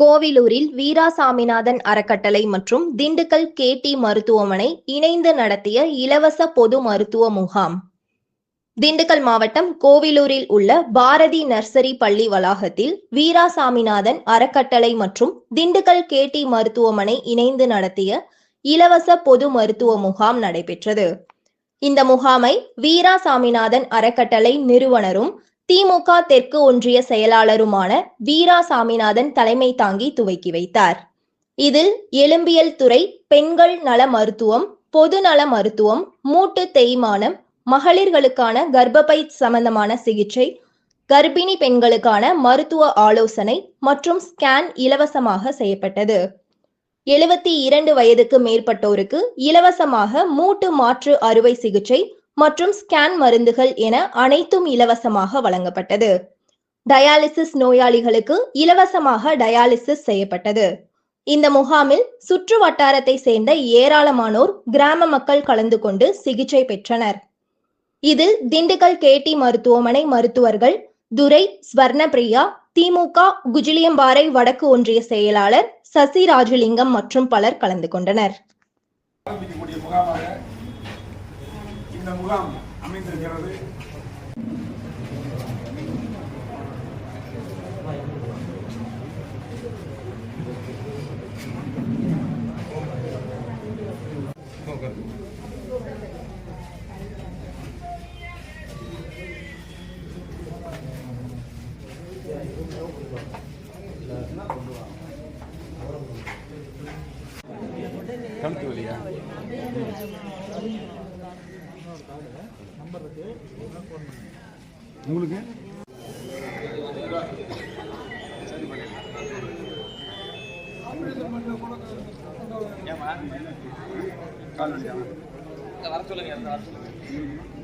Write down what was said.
கோவிலூரில் வீரா சாமிநாதன் அறக்கட்டளை மற்றும் திண்டுக்கல் கேடி மருத்துவமனை இணைந்து நடத்திய இலவச பொது மருத்துவ முகாம். திண்டுக்கல் மாவட்டம் கோவிலூரில் உள்ள பாரதி நர்சரி பள்ளி வளாகத்தில் வீரா சாமிநாதன் அறக்கட்டளை மற்றும் திண்டுக்கல் கேடி மருத்துவமனை இணைந்து நடத்திய இலவச பொது மருத்துவ முகாம் நடைபெற்றது. இந்த முகாமை வீரா சாமிநாதன் அறக்கட்டளை நிறுவனரும் திமுக தெற்கு ஒன்றிய செயலாளருமான வீரா சாமிநாதன் தலைமை தாங்கி துவக்கி வைத்தார். இதில் எலும்பியல் துறை பெண்கள் நல மருத்துவம் பொது நல மருத்துவம் மூட்டு தேய்மானம் மகளிர்களுக்கான கர்ப்பப்பை சம்பந்தமான சிகிச்சை கர்ப்பிணி பெண்களுக்கான மருத்துவ ஆலோசனை மற்றும் ஸ்கேன் இலவசமாக செய்யப்பட்டது. எழுபத்தி இரண்டு வயதுக்கு மேற்பட்டோருக்கு இலவசமாக மூட்டு மாற்று அறுவை சிகிச்சை மற்றும் ஸ்கேன் மருந்துகள் என அனைத்தும் இலவசமாக வழங்கப்பட்டது. டயாலிசிஸ் நோயாளிகளுக்கு இலவசமாக டயாலிசிஸ் செய்யப்பட்டது. இந்த முகாமில் சுற்று வட்டாரத்தை சேர்ந்த ஏராளமானோர் கிராம மக்கள் கலந்து கொண்டு சிகிச்சை பெற்றனர். இதில் திண்டுக்கல் கேடி மருத்துவமனை மருத்துவர்கள் துரை ஸ்வர்ணபிரியா திமுக குஜிலியம்பாறை வடக்கு ஒன்றிய செயலாளர் சசி ராஜலிங்கம் மற்றும் பலர் கலந்து கொண்டனர். இந்த முகாம் அமைந்திருக்கிறது கழுத்து வலியா உங்களுக்கு? கால் வலியா வர சொல்லுங்க வர சொல்லுங்க.